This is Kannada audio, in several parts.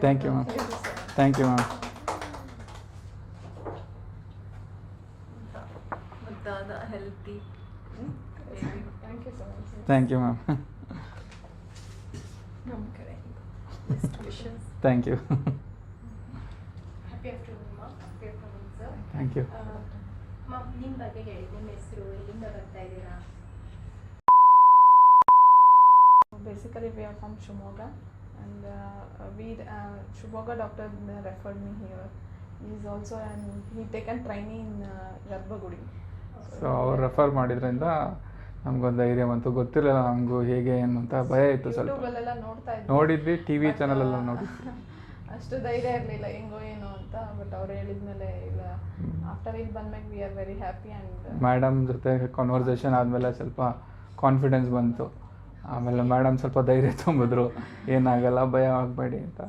Thank you ma'am thank you ma'am thank you so much thank you ma'am thank you thank you ma'am ನಿಮ್ಮ ಬಗ್ಗೆ ಹೇಳಿ ನಿಮ್ಮ ಹೆಸರು ಎಲ್ಲಿಂದ ಬರ್ತಾ ಇದ್ದೀರಾ? Basically we are from Shumoga, and uh, we uh, Shubhoga doctor referred me here. He is also and he taken training in uh. So ಅವ್ರು ರೆಫರ್ ಮಾಡಿದ್ರಿಂದ ನಮ್ಗೊಂದು ಧೈರ್ಯ ಬಂತು. ಗೊತ್ತಿರಲಿಲ್ಲ ನಮಗೂ ಹೇಗೆ ಏನು ಅಂತ ಭಯ ಇತ್ತು ಸ್ವಲ್ಪ. ಯೂಟ್ಯೂಬಲ್ಲೆಲ್ಲ ನೋಡ್ತಾ ಇದ್ದೆ. ನೋಡಿದ್ವಿ ಟಿ ವಿ ಚಾನಲೆಲ್ಲ ನೋಡಿ ಅಷ್ಟು ಧೈರ್ಯ ಇರಲಿಲ್ಲ ಹೆಂಗೋ ಏನೋ ಅಂತ. ಬಟ್ ಅವ್ರು ಹೇಳಿದ್ಮೇಲೆ ಇಲ್ಲ. ಆಫ್ಟರ್ ಇಲ್ಲಿ ಬಂದ್ಮೇಲೆ we are very happy and madam ಜೊತೆ ಕಾನ್ವರ್ಸೇಷನ್ ಆದಮೇಲೆ ಸ್ವಲ್ಪ ಕಾನ್ಫಿಡೆನ್ಸ್ ಬಂತು. ಆಮೇಲೆ ಮೇಡಮ್ ಸ್ವಲ್ಪ ಧೈರ್ಯ ತುಂಬಿದ್ರು. ಏನಾಗಲ್ಲ ಭಯ ಆಗಬೇಡಿ ಅಂತ.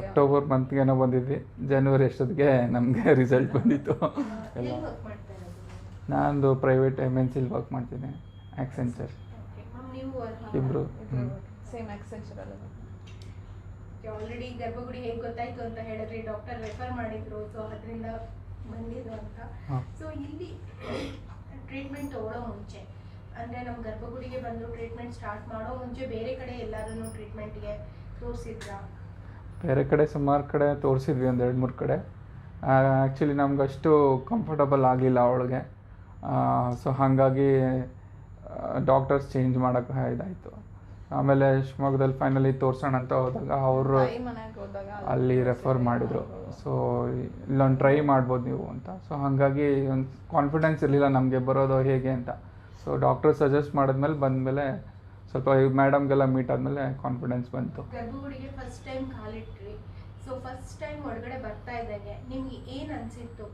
ಅಕ್ಟೋಬರ್ ಮಂತ್ಗೇನೋ ಬಂದಿದ್ವಿ. ಜನವರಿ ಎಷ್ಟೊತ್ತಿಗೆ ನಮಗೆ ರಿಸಲ್ಟ್ ಬಂದಿತ್ತು. ಎಲ್ಲ ನಾನೊಂದು ಪ್ರೈವೇಟ್ ಎಂ ಎನ್ ಸಿಲಿ ವರ್ಕ್ ಮಾಡ್ತೀನಿ. ಸೇಮ್ ಎಕ್ಸೆನ್ಷರಲ್ಲಿ ಆಲ್ರೆಡಿ ಗರ್ಭಗುಡಿ ಹೇಗೆ ಗೊತ್ತಾಯ್ತು ಅಂತ ಹೇಳಿದ್ರೆ ಡಾಕ್ಟರ್ ರೆಫರ್ ಮಾಡಿದ್ರು ಸೊ ಅದರಿಂದ ಬಂದಿದ್ರು ಅಂತ. ಸೊ ಇಲ್ಲಿ ಟ್ರೀಟ್ಮೆಂಟ್ ತಗೊಳ್ಳೋ ಮುಂಚೆ ಅಂದರೆ ನಮ್ಮ ಗರ್ಭಗುಡಿಗೆ ಬಂದು ಟ್ರೀಟ್ಮೆಂಟ್ ಸ್ಟಾರ್ಟ್ ಮಾಡೋ ಮುಂಚೆ ಬೇರೆ ಕಡೆ ಎಲ್ಲರೂ ಟ್ರೀಟ್ಮೆಂಟ್ಗೆ ತೋರಿಸಿದ್ರಾ? ಬೇರೆ ಕಡೆ ಸುಮಾರು ಕಡೆ ತೋರಿಸಿದ್ವಿ ಒಂದು ಎರಡು ಮೂರು ಕಡೆ. ಆ್ಯಕ್ಚುಲಿ ನಮ್ಗೆ ಅಷ್ಟು ಕಂಫರ್ಟಬಲ್ ಆಗಲಿಲ್ಲ ಅವಳಿಗೆ. ಸೊ ಹಾಗಾಗಿ ಡಾಕ್ಟರ್ಸ್ ಚೇಂಜ್ ಮಾಡೋಕ್ಕೆ ಇದಾಯಿತು. ಆಮೇಲೆ ಶಿವಮೊಗ್ಗದಲ್ಲಿ ಫೈನಲಿ ತೋರಿಸೋಣ ಅಂತ ಹೋದಾಗ ಅವರು ಅಲ್ಲಿ ರೆಫರ್ ಮಾಡಿದರು. ಸೊ ಇಲ್ಲೊಂದು ಟ್ರೈ ಮಾಡ್ಬೋದು ನೀವು ಅಂತ. ಸೊ ಹಾಗಾಗಿ ಒಂದು ಕಾನ್ಫಿಡೆನ್ಸ್ ಇರಲಿಲ್ಲ ನಮಗೆ ಬರೋದು ಹೇಗೆ ಅಂತ. ಸೊ ಡಾಕ್ಟರ್ ಸಜೆಸ್ಟ್ ಮಾಡಿದ್ಮೇಲೆ ಬಂದಮೇಲೆ ಸ್ವಲ್ಪ ಮೇಡಮ್ಗೆಲ್ಲ ಮೀಟ್ ಆದಮೇಲೆ ಕಾನ್ಫಿಡೆನ್ಸ್ ಬಂತು. ಗರ್ಭಗುಡಿಗೆ ಫಸ್ಟ್ ಟೈಮ್ ಕಾಲಿಟ್ರಿ ಸೊ ಫಸ್ಟ್ ಟೈಮ್ ಒಳಗಡೆ ಬರ್ತಾ ಇದ್ದಾಗೆ ನಿಮ್ಗೆ ಏನು ಅನಿಸಿತ್ತು?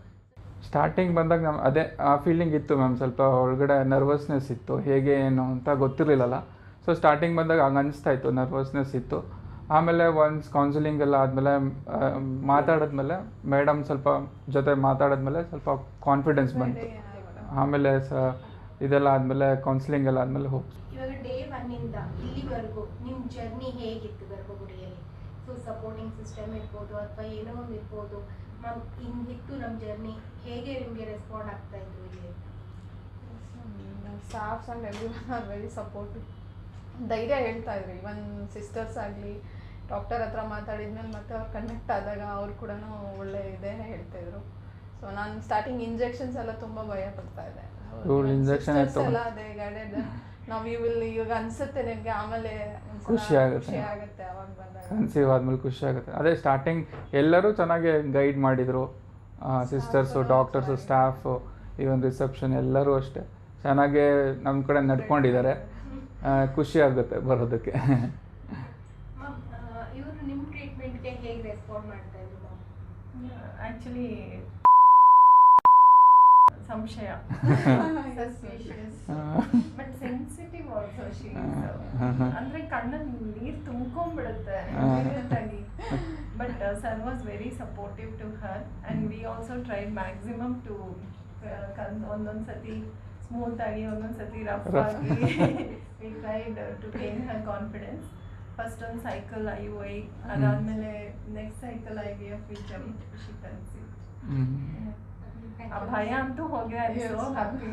ಸ್ಟಾರ್ಟಿಂಗ್ ಬಂದಾಗ ನಮ್ಮ ಅದೇ ಆ ಫೀಲಿಂಗ್ ಇತ್ತು ಮ್ಯಾಮ್ ಸ್ವಲ್ಪ ಒಳಗಡೆ ನರ್ವಸ್ನೆಸ್ ಇತ್ತು. ಹೇಗೆ ಏನು ಅಂತ ಗೊತ್ತಿರಲಿಲ್ಲಲ್ಲ. ಸೊ ಸ್ಟಾರ್ಟಿಂಗ್ ಬಂದಾಗ ಹಂಗೆ ಅನಿಸ್ತಾ ಇತ್ತು. ನರ್ವಸ್ನೆಸ್ ಇತ್ತು. ಆಮೇಲೆ ಒನ್ಸ್ ಕೌನ್ಸಿಲಿಂಗ್ ಎಲ್ಲ ಆದಮೇಲೆ ಮಾತಾಡಿದ್ಮೇಲೆ ಮೇಡಮ್ ಸ್ವಲ್ಪ ಜೊತೆ ಮಾತಾಡಿದ್ಮೇಲೆ ಸ್ವಲ್ಪ ಕಾನ್ಫಿಡೆನ್ಸ್ ಬಂತು. ಆಮೇಲೆ ಸ ಇದೆಲ್ಲ ಆದಮೇಲೆ ಕೌನ್ಸಿಲಿಂಗ್ ಎಲ್ಲ ಆದಮೇಲೆ ಹೋಗಿ ಇವಾಗ ಡೇ ಒನ್ನಿಂದ ಇಲ್ಲಿವರೆಗೂ ನಿಮ್ಮ ಜರ್ನಿ ಹೇಗಿತ್ತು ಗರ್ಭಗುಡಿಯಲ್ಲಿ? ಸೊ ಸಪೋರ್ಟಿಂಗ್ ಸಿಸ್ಟಮ್ ಇರ್ಬೋದು ಅಥವಾ ಏನೋ ಒಂದು ಇರ್ಬೋದು. ಮ್ಯಾಮ್ ಹಿಂಗಿತ್ತು ನಮ್ಮ ಜರ್ನಿ ಹೇಗೆ ನಿಮಗೆ ರೆಸ್ಪಾಂಡ್ ಆಗ್ತಾ ಇದ್ರು ಇಲ್ಲಿ? Staffs and every one are very supportive ಧೈರ್ಯ ಹೇಳ್ತಾ ಇದ್ರು. ಇವನ್ ಸಿಸ್ಟರ್ಸ್ ಆಗಲಿ ಡಾಕ್ಟರ್ ಹತ್ರ ಮಾತಾಡಿದ್ಮೇಲೆ ಮತ್ತೆ ಅವ್ರು ಕನೆಕ್ಟ್ ಆದಾಗ ಅವ್ರು ಕೂಡ ಒಳ್ಳೆ ಇದೇ ಹೇಳ್ತಾ ಇದ್ರು. ಸೊ ನಾನು ಸ್ಟಾರ್ಟಿಂಗ್ ಇಂಜೆಕ್ಷನ್ಸ್ ಎಲ್ಲ ತುಂಬ ಭಯ ಪಡ್ತಾ ಇದ್ದೆ. ಇವ್ಳು ಇಂಜೆಕ್ಷನ್ ನಾವು ಇವಾಗ ಅನ್ಸುತ್ತೆ ಆಮೇಲೆ ಖುಷಿ ಆಗುತ್ತೆ. ಖುಷಿ ಅವಾಗ ಬಂದಾಗ. ಕನ್ಸೀವ್ ಆದಮೇಲೆ ಖುಷಿ ಆಗುತ್ತೆ. ಅದೇ ಸ್ಟಾರ್ಟಿಂಗ್ ಎಲ್ಲರೂ ಚೆನ್ನಾಗಿ ಗೈಡ್ ಮಾಡಿದರು. Sisters doctors staff even reception ಎಲ್ಲರೂ ಅಷ್ಟೇ. ಚೆನ್ನಾಗೇ ನಮ್ಮ ಕಡೆ ನಡ್ಕೊಂಡಿದ್ದಾರೆ. ಖುಷಿ ಆಗುತ್ತೆ ಬರೋದಕ್ಕೆ. ಮ್ಯಾಮ್ ಇವರು ನಿಮ್ಮ ಟ್ರೀಟ್ಮೆಂಟ್ಗೆ ಹೇಗೆ ರೆಸ್ಪಾಂಡ್ ಮಾಡ್ತಾ ಇದ್ರು ಮ್ಯಾಮ್ ಆಕ್ಚುಲಿ ಸಂಶಯ. ಬಟ್ ಸೆನ್ಸಿಟಿವ್ ಆಲ್ಸೋ ಶಿ ಅಂದ್ರೆ ಕಣ್ಣಲ್ಲಿ ನೀರ್ ತುಂಬ್ಕೊಂಡ್ಬಿಡುತ್ತೆ ಆಗಿ but sir was very supportive to her and we also try maximum to ಒಂದೊಂದ್ ಸತಿ ಸ್ಮೂತ್ ಆಗಿ ಒಂದೊಂದ್ ಸತಿ ರಫ್. ಆಗಿ we tried to gain her confidence first ಒಂದು ಸೈಕಲ್ ಐ ಯು ಐ ಅದಾದ್ಮೇಲೆ next cycle I V F we jump she conceive. ಆ ಭಯ ಅಂತೂ ಹೋಗಿ I so Yes. Happy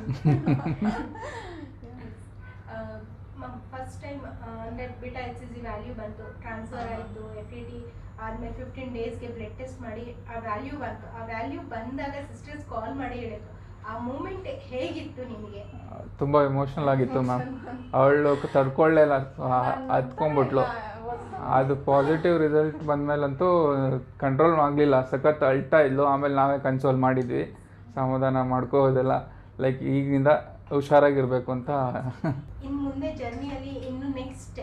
first time ಅಂದರೆ ಬಿಟಾ ಎಚ್ ಸಿ ವ್ಯಾಲ್ಯೂ ಬಂತು. ಟ್ರಾನ್ಸ್ಫರ್ ಆಯಿತು ಎಫ್ ಇ ಟಿ ಆದಮೇಲೆ ಫಿಫ್ಟೀನ್ ಡೇಸ್ಗೆ ಬ್ಲಡ್ ಟೆಸ್ಟ್ ಮಾಡಿ ಆ ವ್ಯಾಲ್ಯೂ ಬಂತು. ಆ ವ್ಯಾಲ್ಯೂ ಬಂದಾಗ ಸಿಸ್ಟರ್ಸ್ ಕಾಲ್ ಮಾಡಿ ಹೇಳಿದ್ರು. ಆ ಮೂಮೆಂಟ್ ಹೇಗಿತ್ತು ನಿಮಗೆ? ತುಂಬ ಎಮೋಷ್ನಲ್ ಆಗಿತ್ತು ಮ್ಯಾಮ್ ಅವಳು ತಡ್ಕೊಳ್ಳೇ ಇಲ್ಲ. ಹತ್ಕೊಂಡ್ಬಿಟ್ಲು. ಅದು ಪಾಸಿಟಿವ್ ರಿಸಲ್ಟ್ ಬಂದಮೇಲಂತೂ ಕಂಟ್ರೋಲ್ ಆಗಲಿಲ್ಲ. ಸಖತ್ ಅಳ್ತಾ ಇದ್ಲು. ಆಮೇಲೆ ನಾವೇ ಕನ್ಸೋಲ್ ಮಾಡಿದ್ವಿ. ಸಮಾಧಾನ ಮಾಡ್ಕೋದೆಲ್ಲ ಲೈಕ್ ಈಗಿಂದ ಹುಷಾರಾಗಿರ್ಬೇಕು ಅಂತ. ಇನ್ನು ಮುಂದೆ ಜರ್ನಿಯಲ್ಲಿ ಇನ್ನು ನೆಕ್ಸ್ಟ್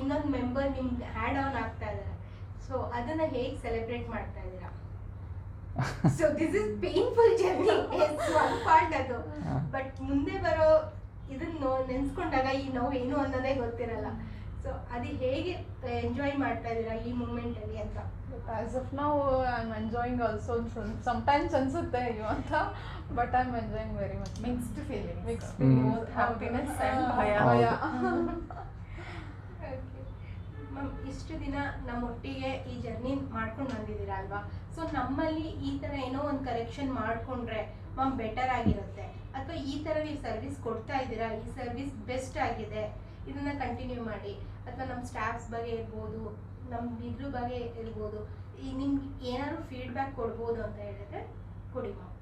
ಇನ್ನೊಂದು ಮೆಂಬರ್ ನಿಮ್ಗೆ ಆ್ಯಡ್ ಆನ್ ಆಗ್ತಾ ಇದ್ದಾರೆ ಸೊ ಅದನ್ನ ಹೇಗೆ ಸೆಲೆಬ್ರೇಟ್ ಮಾಡ್ತಾ ಇದ್ದೀರಾ? So this is painful journey one part ಅದು. ಬಟ್ ಮುಂದೆ ಬರೋ ಇದನ್ನ ನೆನ್ಸ್ಕೊಂಡಾಗ ಈ ನೋವು ಏನು ಅನ್ನೋದೇ ಗೊತ್ತಿರಲ್ಲ. ಸೊ ಅದು ಹೇಗೆ ಎಂಜಾಯ್ ಮಾಡ್ತಾ ಇದ್ದೀರಾ ಈ ಮೂಮೆಂಟ್ ಅಲ್ಲಿ ಅಂತ? ಆಸ್ ಆಫ್ ನಾವು I am enjoying also sometimes ಅನ್ಸುತ್ತೆ ಅಯ್ಯೋ ಅಂತ but I am enjoying very much mixed feeling both happiness and ಭಯ. ಭಯ ಮ್ಯಾಮ್ ಇಷ್ಟು ದಿನ ನಮ್ಮೊಟ್ಟಿಗೆ ಈ ಜರ್ನಿ ಮಾಡ್ಕೊಂಡು ಬಂದಿದ್ದೀರಾ ಅಲ್ವಾ? ಸೊ ನಮ್ಮಲ್ಲಿ ಈ ಥರ ಏನೋ ಒಂದು ಕರೆಕ್ಷನ್ ಮಾಡಿಕೊಂಡ್ರೆ ಮ್ಯಾಮ್ ಬೆಟರ್ ಆಗಿರುತ್ತೆ. ಅಥವಾ ಈ ಥರ ನೀವು ಸರ್ವಿಸ್ ಕೊಡ್ತಾ ಇದ್ದೀರಾ? ಈ ಸರ್ವಿಸ್ ಬೆಸ್ಟ್ ಆಗಿದೆ. ಇದನ್ನ ಕಂಟಿನ್ಯೂ ಮಾಡಿ. ಅಥವಾ ನಮ್ಮ ಸ್ಟಾಫ್ಸ್ ಬಗ್ಗೆ ಇರ್ಬೋದು ನಮ್ಮ ಇದ್ರ ಬಗ್ಗೆ ಇರ್ಬೋದು ಈ ನಿಮ್ಗೆ ಏನಾದ್ರು ಫೀಡ್ಬ್ಯಾಕ್ ಕೊಡ್ಬೋದು ಅಂತ ಹೇಳಿದ್ರೆ ಕೊಡಿ ಮ್ಯಾಮ್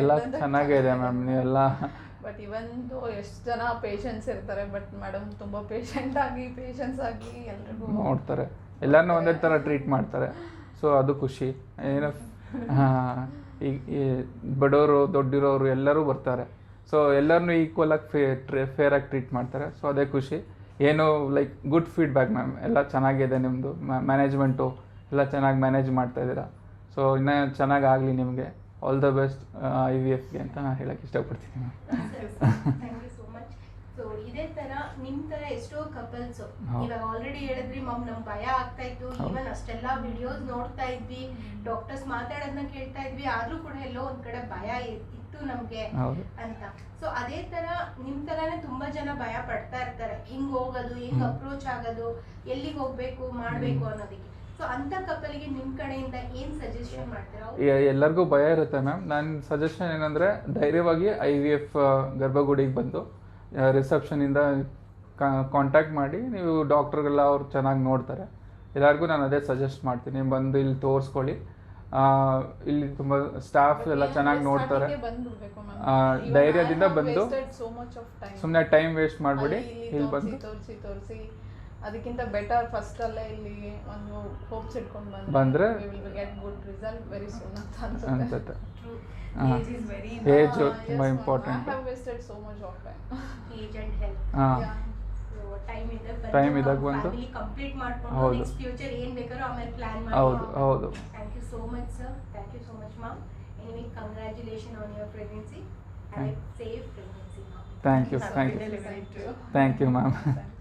ಎಲ್ಲ ಚೆನ್ನಾಗೇ ಇದೆ ಮ್ಯಾಮ್ ನೀವೆಲ್ಲ ಬಟ್ ಇವಂದು ಎಷ್ಟು ಜನ ಪೇಷಂಟ್ಸ್ ಇರ್ತಾರೆ ಬಟ್ ಮೇಡಮ್ ತುಂಬ ಪೇಷಂಟ್ ಆಗಿ ಪೇಷನ್ಸ್ ಆಗಿ ಎಲ್ರಿಗೂ ನೋಡ್ತಾರೆ. ಎಲ್ಲರನ್ನೂ ಒಂದೇ ಥರ ಟ್ರೀಟ್ ಮಾಡ್ತಾರೆ. ಸೊ ಅದು ಖುಷಿ. ಏನೋ ಈಗ ಈ ಬಡವರು ದೊಡ್ಡಿರೋರು ಎಲ್ಲರೂ ಬರ್ತಾರೆ. ಸೊ ಎಲ್ಲರನ್ನೂ ಆಗಿ ಫೇ ಫೇರ್ ಆಗಿ ಟ್ರೀಟ್ ಮಾಡ್ತಾರೆ. ಸೊ ಅದೇ ಖುಷಿ. ಏನು ಲೈಕ್ ಗುಡ್ ಫೀಡ್ಬ್ಯಾಕ್ ಮ್ಯಾಮ್ ಎಲ್ಲ ಚೆನ್ನಾಗಿದೆ ನಿಮ್ಮದು ಮ್ಯಾನೇಜ್ಮೆಂಟು ಎಲ್ಲ ಚೆನ್ನಾಗಿ ಮ್ಯಾನೇಜ್ ಮಾಡ್ತಾ ಇದ್ದೀರಾ. ಸೊ ಇನ್ನೂ ಚೆನ್ನಾಗಿ ಆಗಲಿ ನಿಮಗೆ. All the best I V ಎಫ್ಗೆ ಅಂತ ನಾನು ಹೇಳಕ್ಕೆ ಇಷ್ಟಪಡ್ತೀನಿ ma'am thank you so much so ಇದೇ ತರ ನಿಮ್ ತರ ಎಷ್ಟೋ ಕಪಲ್ಸ್. ಇವಾಗ ಆಲ್ರೆಡಿ ಹೇಳಿದ್ರಿ ಮಮ್ ನಮ್ ಭಯ ಆಗ್ತಾ ಇತ್ತು. ಈವನ್ ಅಷ್ಟೆಲ್ಲ ವಿಡಿಯೋಸ್ ನೋಡ್ತಾ ಇದ್ವಿ. ಡಾಕ್ಟರ್ಸ್ ಮಾತಾಡೋದನ್ನ ಕೇಳ್ತಾ ಇದ್ವಿ. ಆದ್ರೂ ಕೂಡ ಎಲ್ಲೋ ಒಂದ್ ಕಡೆ ಭಯ ಇತ್ತು ನಮ್ಗೆ ಹೌದು. ಅಂತ. ಸೊ ಅದೇ ತರ ನಿಮ್ ತರಾನೇ ತುಂಬಾ ಜನ ಭಯ ಪಡ್ತಾ ಇರ್ತಾರೆ. ಹಿಂಗ್ ಹೋಗೋದು ಹಿಂಗ್ ಅಪ್ರೋಚ್ ಆಗೋದು ಎಲ್ಲಿಗೆ ಹೋಗ್ಬೇಕು ಮಾಡ್ಬೇಕು ಅನ್ನೋದಕ್ಕೆ. ಸೊ ಅಂತ ಕಪಲ್ಗೆ ನಿಮ್ ಕಡೆಯಿಂದ ಏನ್ ಸಜೆಷನ್ ಮಾಡ್ತೀರಾ? ಎಲ್ಲರಿಗೂ ಭಯ ಇರುತ್ತೆ ಮ್ಯಾಮ್ ನನ್ನ ಸಜೆಷನ್ ಏನಂದ್ರೆ ಧೈರ್ಯವಾಗಿ ಐ ವಿ ಎಫ್ ಗರ್ಭಗುಡಿಗೆ ಬಂದು ರಿಸೆಪ್ಷನಿಂದ ಕಾಂಟ್ಯಾಕ್ಟ್ ಮಾಡಿ ನೀವು ಡಾಕ್ಟ್ರಿಗೆಲ್ಲ ಅವ್ರು ಚೆನ್ನಾಗಿ ನೋಡ್ತಾರೆ. ಎಲ್ಲರಿಗೂ ನಾನು ಅದೇ ಸಜೆಸ್ಟ್ ಮಾಡ್ತೀನಿ. ಬಂದು ಇಲ್ಲಿ ತೋರಿಸ್ಕೊಳ್ಳಿ. ಇಲ್ಲಿ ತುಂಬ ಸ್ಟಾಫ್ ಎಲ್ಲ ಚೆನ್ನಾಗಿ ನೋಡ್ತಾರೆ. ಆ, ಧೈರ್ಯದಿಂದ ಬಂದು ಸೋ ಮಚ್ ಆಫ್ ಟೈಮ್ ಸುಮ್ಮನೆ ಟೈಮ್ ವೇಸ್ಟ್ ಮಾಡಬೇಡಿ ಇಲ್ಲಿ ಬಂದು. ತೋರಿಸಿ ತೋರಿಸಿ. ಅದಕ್ಕಿಂತ ಬೆಟರ್ ಫಸ್ಟ್ ಅಲ್ಲೇ ಇಲ್ಲಿ ಒಂದು ಹೋಪ್ಸ್ ಇಟ್ಕೊಂಡು ಬಂದ್ರೆ we will get good result very soon ಅಂತ ಅನ್ಸುತ್ತೆ. ತುಂಬಾ ಏಜ್ ಅಂಡ್ ಹೆಲ್ತ್ ಹಾಂ ಟೈಮ್ ಇದೆ Time. ಇದ್ದಾಗ ಬಂದು ಫ್ಯಾಮಿಲಿ ಕಂಪ್ಲೀಟ್ ಮಾಡ್ಕೊಂಡು ಹೌದು. ನೆಕ್ಸ್ಟ್ ಫ್ಯೂಚರ್ ಏನ್ ಬೇಕಾದ್ರೂ ಆಮೇಲೆ ಪ್ಲಾನ್ ಹೌದು so much, sir. Thank you so much, mom. Anyway, congratulations on your pregnancy. and a safe pregnancy, mom. Thank you. Thank you. Thank you, ma'am.